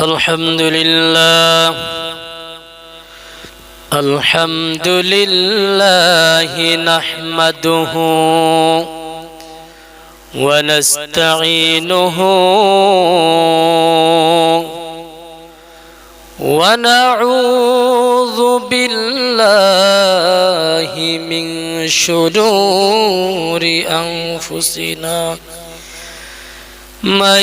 الحمد لله. الحمد لله نحمده ونستعينه ونعوذ بالله من شرور أنفسنا. من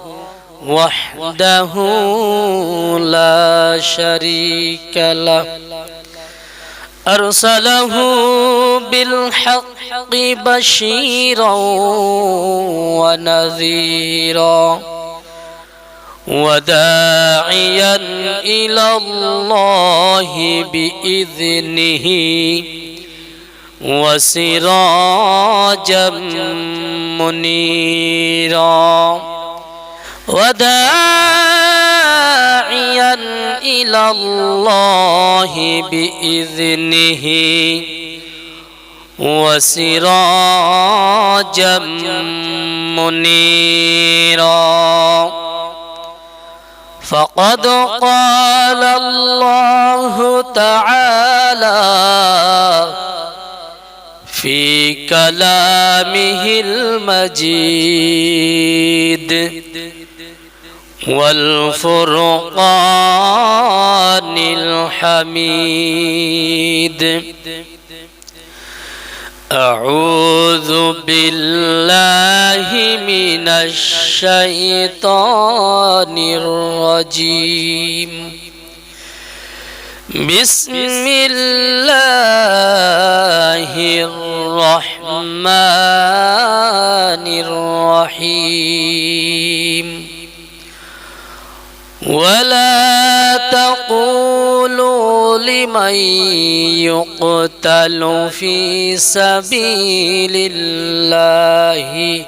وحده لا شريك له. أرسله بالحق بشيرا ونذيرا وداعيا إلى الله بإذنه وسراجا منيرا. وداعيا إلى الله بإذنه وسراجا منيرا. فقد قال الله تعالى في كلامه المجيد والفرقان الحميد. أعوذ بالله من الشيطان الرجيم. بسم الله الرحمن الرحيم. ولا تقولوا لمن يقتل في سبيل الله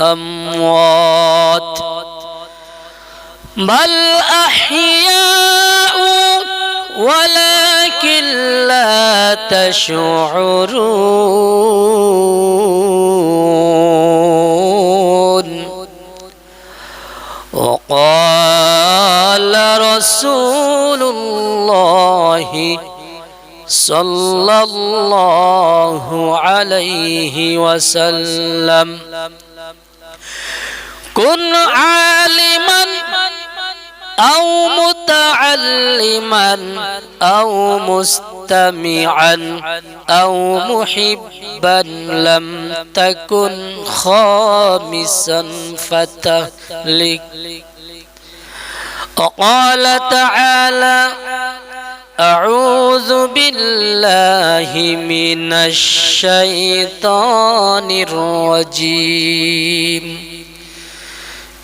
أموات. بل أحياء ولكن لا تشعرون وقال رسول الله صلى الله عليه وسلم كن عالما أو متعلما أو مستمعا أو محبا لم تكن خامسا فتهلك. وقال تعالى أعوذ بالله من الشيطان الرجيم.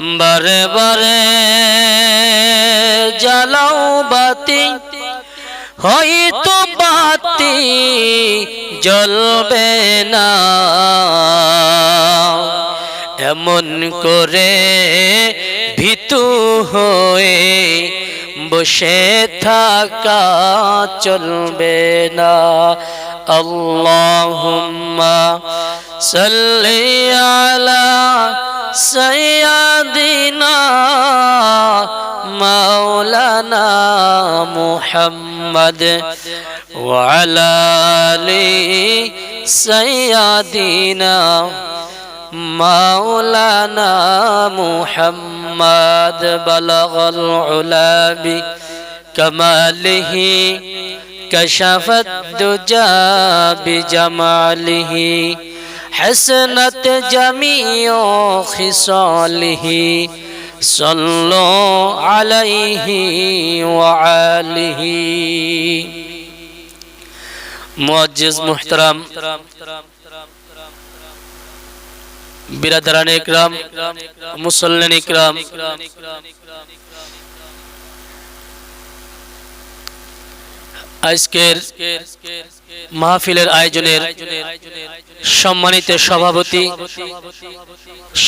বারে বারে জ্বালাও বাতি, হয়তো বাতি জ্বলবে না। এমন করে ভীতু হয়ে বসে থাকা চলবে না। اللهم صل على سيدنا مولانا محمد وعلى آل سيدنا مولانا محمد بلغ العلا بكماله کشفت دجا بجمالہ حسنت جمیع خصالہ صلو علیہ وعالہ معجز محترم، برادران اکرام مسلن اکرام আজকের মাহফিলের আয়োজনের সম্মানিত সভাপতি,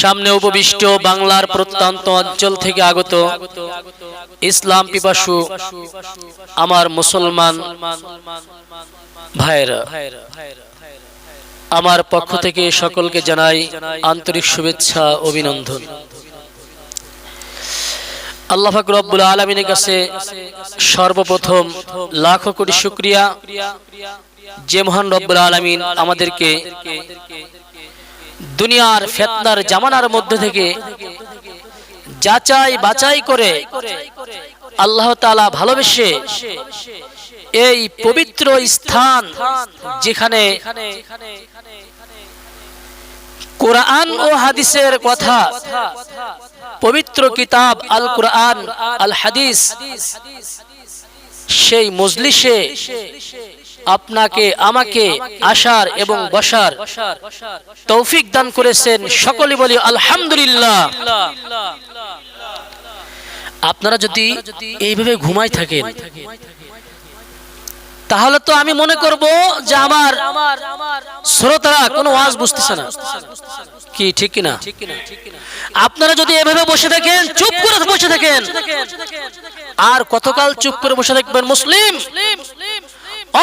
সামনে উপবিষ্ট বাংলার প্রত্যন্ত অঞ্চল থেকে আগত ইসলাম পিপাসু আমার মুসলমান ভাইরা আমার পক্ষ থেকে সকলকে জানাই আন্তরিক শুভেচ্ছা, অভিনন্দন। আল্লাহ রব্বুল আলমিনের কাছে সর্বপ্রথম লাখো কোটি শুক্রিয়া যে মহান রব্বুল আলমিন আমাদেরকে দুনিয়ার ফেতনার জামানার মধ্যে থেকে যাচাই বাছাই করে আল্লাহ তালা ভালোবেসে এই পবিত্র স্থান যেখানে কোরআন ও হাদিসের কথা। পবিত্র কিতাব আল কোরআন, আল হাদিস। সেই মজলিসে আপনাকে, আমাকে আসার এবং বসার তৌফিক দান করেছেন সকলে বলি আলহামদুলিল্লাহ। আপনারা যদি এইভাবে ঘুমাই থাকেন, তাহলে তো আমি মনে করব যে আমার শ্রোতারা কোনো ওয়াজ বুঝতেছে না। কি, ঠিক কিনা আপনারা যদি এভাবে বসে থাকেন, চুপ করে বসে থাকেন। আর কতকাল চুপ করে বসে থাকবেন মুসলিম?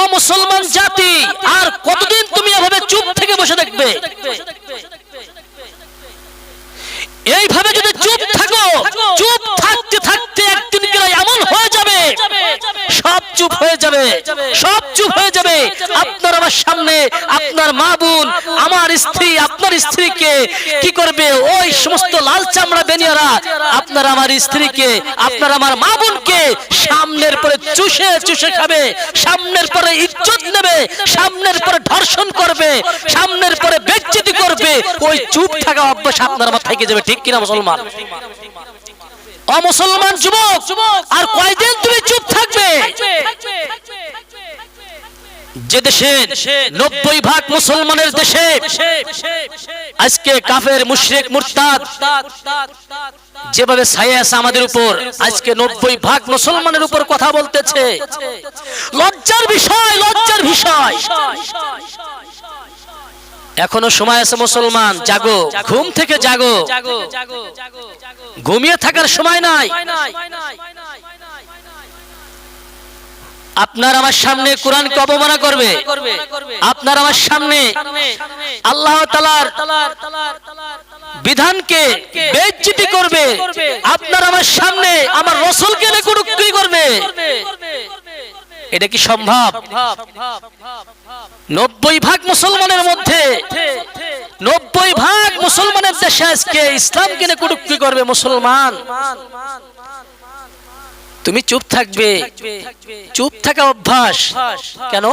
অমুসলমান জাতি, আর কতদিন তুমি এভাবে চুপ থেকে বসে থাকবে? এইভাবে যদি চুপ থাকো চুপ থাকতে থাকতে একদিন গেলে এমন হয়ে যাবে সব চুপ হয়ে যাবে সব চুপ হয়ে যাবে। আপনার আমার সামনে আপনার মা বোন আমার স্ত্রী আপনার স্ত্রীকে কি করবে? ওই সমস্ত লাল চামড়া বেনিয়ারা আপনার আমার স্ত্রীকে আপনার আমার মা বোনকে সামনের পরে চুষে চুষে খাবে সামনের পরে ইজ্জত নেবে সামনের পরে ধর্ষণ করবে সামনের পরে বেজ্জিতি করবে ওই চুপ থাকা অভ্যাস আপনার আমার থেকে যাবে ঠিক কিনা মুসলমান? অমুসলমান যুবক? আর কয়দিন তুমি চুপ থাকবে? যে দেশে নব্বই ভাগ মুসলমানের দেশে আজকে কাফের মুশরিক মুরতাদ যেভাবে আছে আমাদের উপর, আজকে নব্বই ভাগ মুসলমানের উপর কথা বলতেছে। লজ্জার বিষয় লজ্জার বিষয়। এখনও সময় আছে মুসলমান, জাগো, ঘুম থেকে জাগো। ঘুমিয়ে থাকার সময় নাই। আপনার আমার সামনে কোরআনকে অবমাননা করবে? আপনার আমার সামনে আল্লাহ তালার বিধানকে বেজ্জিতি করবে। আপনার আমার সামনে আমার রসুলকে করবে। এটা কি সম্ভব? নব্বই ভাগ মুসলমানের মধ্যে নব্বই ভাগ মুসলমানের দেশে আজকে ইসলাম কিনে কুটুক্তি করবে মুসলমান। তুমি চুপ থাকবে। চুপ থাকা অভ্যাস। কেন?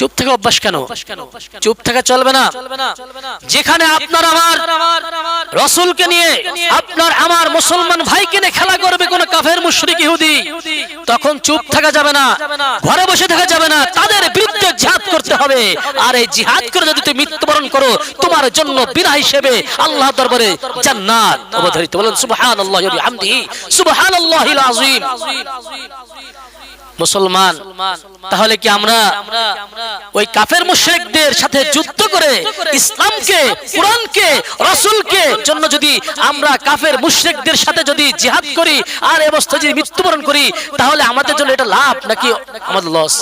চুপ থাকা অভ্যাস কেন? চুপ থাকা চলবে না। যেখানে আপনার আমার রসুলকে নিয়ে আপনার আমার মুসলমান ভাইকে নিয়ে খেলা করবে কোন কাফের মুশরিক ইহুদি তখন চুপ থাকা যাবে না। ঘরে বসে থাকা যাবে না। তাদের বিরুদ্ধে জিহাদ করতে হবে। আর এই জিহাদ করে যদি তুমি মৃত্যুবরণ করো তোমার জন্য বিনা হিসেবে আল্লাহ দরবারে জান্নাত অবধারিত। বলেন সুবহানাল্লাহি ওয়া বিহামদিহি। সুবহানাল্লাহিল আযীম। মুসলমান তাহলে কি আমরা ওই কাফের মুশরিকদের সাথে যুদ্ধ করে ইসলামকে, কোরআনকে, রাসূলকে জন্য যদি আমরা কাফের মুশরিকদের সাথে যদি জিহাদ করি আর অবস্থায় যদি মৃত্যুবরণ করি, তাহলে আমাদের জন্য এটা লাভ নাকি আমাদের লস?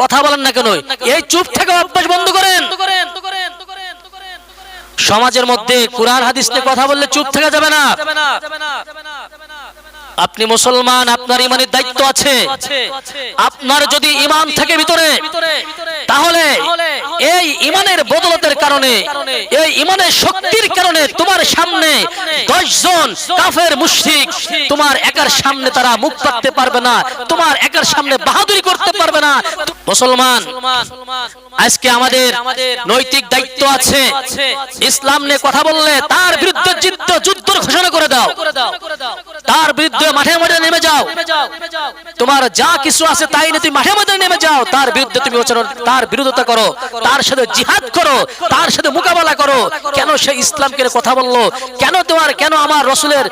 কথা বলেন না কেন? এই চুপ থেকে অভ্যাস বন্ধ করেন। সমাজের মধ্যে কোরআন, হাদিস কথা বললে চুপ থেকে যাবে না। আপনি মুসলমান, আপনার ইমানের দায়িত্ব আছে। আপনার যদি ইমান থাকে ভিতরে, তাহলে এই ইমানের বদলতের কারণে, এই ইমানের শক্তির কারণে তোমার সামনে দশজন কাফের মুশরিক তোমার একার সামনে তারা মুখ পাততে পারবে না, তোমার একার সামনে বাহাদুরি করতে পারবে না। মুসলমান, আজকে আমাদের নৈতিক দায়িত্ব আছে। ইসলাম নিয়ে কথা বললে তার বিরুদ্ধে যুদ্ধ ঘোষণা করে দাও। তার বিরুদ্ধে মাঠে মাঠে নেমে যাও। তোমার যা কিছু আছে তাই নিয়ে তুমি মাঠে মাঠে নেমে যাও। তার বিরুদ্ধে তুমি আচরণ, তার বিরোধিতা করো, তার সাথে জিহাদ করো, তার সাথে মোকাবেলা করো। কেন সে ইসলামকে কথা বলল? কেন তোমার, কেন আমার রসুলের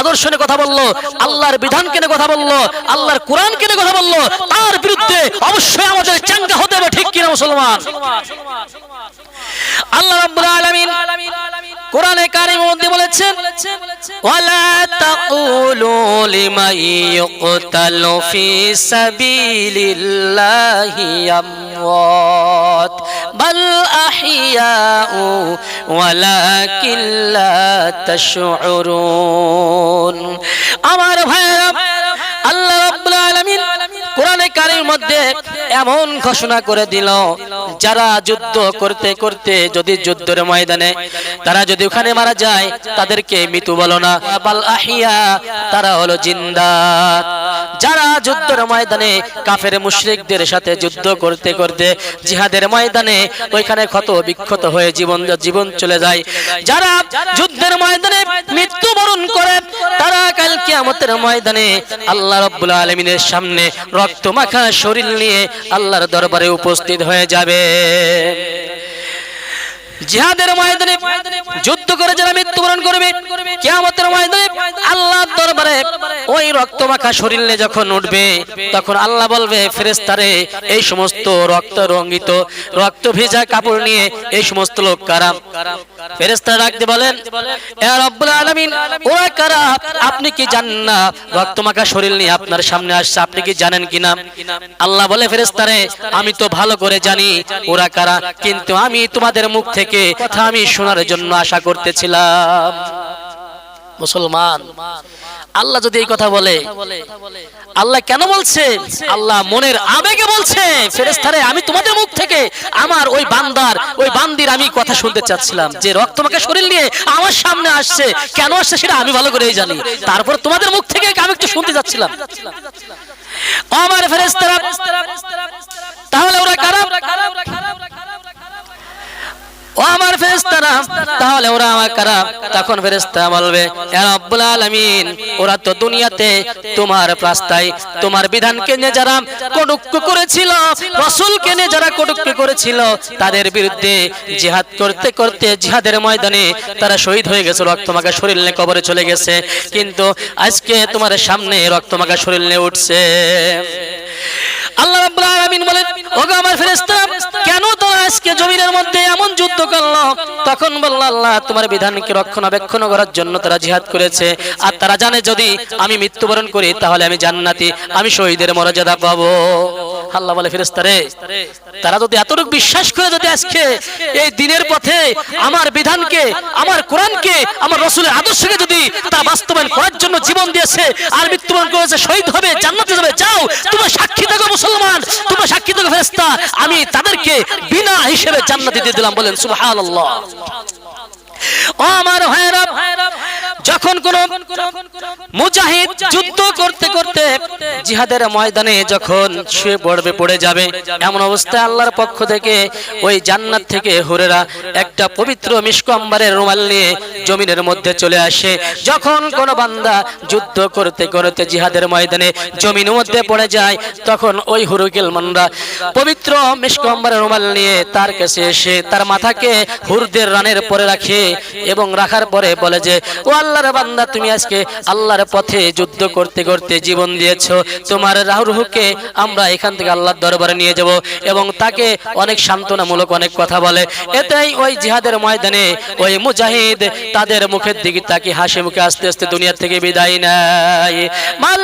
আদর্শ নিয়ে কথা বলল? আল্লাহর বিধান কেনে কথা বলল? আল্লাহর কোরআন কেনে কথা বলল? তার বিরুদ্ধে অবশ্যই আমাদের চাঙ্গা হতে হবে, ঠিক কিনা মুসলমান? আল্লাহ রাব্বুল কোরআনে কারিমের মধ্যে বলেছেন, ওয়ালা তাকুলু সাবিলিল্লাহি আমওয়াত, বাল আহইয়াউ ওয়ালাকিন লা তাশউরুন। আমার ভাইরা আল্লাহ রাব্বুল আলামিন কোরআনে কারিমের মধ্যে এমন ঘোষণা করে দিল, যারা যুদ্ধ করতে করতে যদি যুদ্ধের ময়দানে, তারা যদি ওখানে মারা যায়, তাদেরকে মৃত্যু বলো না। বাল আহিয়া, তারা হলো জিন্দা যারা যুদ্ধের ময়দানে কাফের মুশরিকদের সাথে যুদ্ধ করতে করতে জিহাদের ময়দানে ওইখানে ক্ষত বিক্ষত হয়ে জীবন জীবন চলে যায়। যারা যুদ্ধের ময়দানে মৃত্যুবরণ করে, তারা কাল কিয়ামতের ময়দানে আল্লাহ রাব্বুল আলামিনের সামনে রক্ত মাখা শরীর নিয়ে আল্লাহর দরবারে উপস্থিত হয়ে যাবে। জিহাদের ময়দানে যুদ্ধ করে যারা মৃত্যুবরণ করবে, কিয়ামতের ময়দানে আল্লাহর দরবারে ওই রক্ত মাখা শরীর নিয়ে যখন উঠবে, তখন আল্লাহ বলবে, ফেরেশতারে, এই সমস্ত রক্ত রঙ্গিত, রক্ত ভেজা কাপড় নিয়ে এই সমস্ত লোক কারা? ফেরেশতারা ডাকতে বলেন, এ রব্বুল আলামিন, ওরা কারা? আপনি কি জানেন না রক্ত মাখা শরীর নিয়ে আপনার সামনে আসছে? আপনি কি জানেন কিনা? আল্লাহ বলে, ফেরেশতারে, আমি তো ভালো করে জানি ওরা কারা, কিন্তু আমি তোমাদের মুখ থেকে কথা আমি শোনার জন্য আশা করতেছিলাম। মুসলমান, আল্লাহ যদি এই কথা বলে, আল্লাহ কেন বলছে? আল্লাহ মনের আবেগে বলছে ফেরেস্তারে আমি তোমাদের মুখ থেকে আমার ওই বান্দার, ওই বান্দির আমি কথা শুনতে চাচ্ছিলাম। যে রক্ত মাখা শরীর নিয়ে আমার সামনে আসছে, কেন আসছে সেটা আমি ভালো করেই জানি। তারপর তোমাদের মুখ থেকে আমি একটু শুনতে যাচ্ছিলাম আমার ফেরেস্তারা তাহলে ওরা কারা? ও আমার ফেরেশতারা, তাহলে ওরা আমার কারা? তখন ফেরেশতা বলবে ইয়া রব্বুল আলামিন, ওরা তো দুনিয়াতে তোমার রাস্তায়, তোমার বিধানকে নিয়ে যারা কটুক্তি করেছিল, রাসূলকে নিয়ে যারা কটুক্তি করেছিল, তাদের বিরুদ্ধে জিহাদ করতে করতে জিহাদের ময়দানে তারা শহীদ হয়ে গেছে রক্তমাখা শরীর নিয়ে কবরে চলে গেছে। কিন্তু আজকে তোমার সামনে রক্তমাখা শরীর নিয়ে উঠছে। আল্লাহ রাব্বুল আলামিন বলেন, ওগো আমার ফেরেশতা, কেন তোমরা আজকে জমিনের মধ্যে এমন যুদ্ধ করল? তখন বলল, আল্লাহ তোমার বিধানকে রক্ষণাবেক্ষণ করার জন্য তারা জিহাদ করেছে। আর তারা জানে যদি আমি মৃত্যুবরণ করি, তাহলে আমি জান্নাতি, আমি শহীদের মর্যাদা পাবো। আল্লাহ বলে, ফেরেশতারে, তারা যদি এতটুকু বিশ্বাস করে যদি আজকে এই দিনের পথে আমার বিধানকে, আমার কোরআনকে, আমার রসুলের আদর্শকে যদি তা বাস্তবায়ন করার জন্য জীবন দিয়েছে আর মৃত্যুবরণ করেছে, শহীদ হবে, জান্নাতে যাবে, যাও, তোমরা সাক্ষী থাকো মুসলমান, তোমরা সাক্ষী থাকো ফেরেস্তা আমি তাদেরকে বিনা হিসেবে জান্নাতে দিয়ে দিলাম, বলেন সুবহানাল্লাহ। ও আমার ভাইরা যখন কোন মুজাহিদ যুদ্ধ করতে করতে জিহাদের ময়দানে যখন শুয়ে পড়বে, পড়ে যাবে, এমন অবস্থায় আল্লাহর পক্ষ থেকে ওই জান্নাত থেকে হুরেরা একটা পবিত্র মিসকম্বারের রুমাল নিয়ে জমিনের মধ্যে চলে আসে। যখন কোন বান্দা যুদ্ধ করতে করতে জিহাদের ময়দানে জমিনের মধ্যে পড়ে যায়, তখন ওই হুরুকিল মানরা পবিত্র মিসকম্বারের রুমাল নিয়ে তার কাছে এসে তার মাথাকে হুরদের রানের পরে রাখে এবং রাখার পরে বলে যে, ও আল্লাহর বান্দা তুমি আজকে আল্লাহর পথে যুদ্ধ করতে করতে জীবন দিয়েছ। তোমার রাহুরহুকে আমরা এখান থেকে আল্লাহর দরবারে নিয়ে যাব এবং তাকে অনেক সান্ত্বনামূলক অনেক কথা বলে। এটাই ওই জিহাদের ময়দানে ওই মুজাহিদ তাদের মুখের দিকে তাকে হাসি মুখে আস্তে আস্তে দুনিয়া থেকে বিদায় নেয়। মাল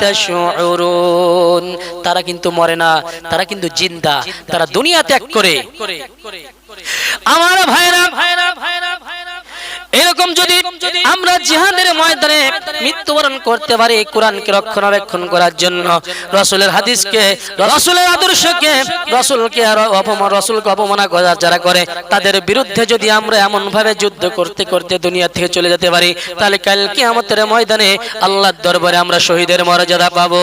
তাশউরুন তারা কিন্তু মরে না, তারা কিন্তু জিন্দা, তারা দুনিয়া ত্যাগ করে। আমার ভাইরা ভাইরা ভাইরা ভাইরা এরকম যদি আমরা জিহাদের ময়দানে মৃত্যুবরণ করতে পারি, কোরআনকে রক্ষণাবেক্ষণ করার জন্য, রসুলের হাদিসকে, রসুলের আদর্শকে, রসুলকে অপমান, রসুলকে অপমানা করা, যারা করে, তাদের বিরুদ্ধে যদি আমরা এমন ভাবে যুদ্ধ করতে করতে দুনিয়া থেকে চলে যেতে পারি, তাহলে কাল কি আমাদের ময়দানে আল্লাহর দরবারে আমরা শহীদের মর্যাদা পাবো।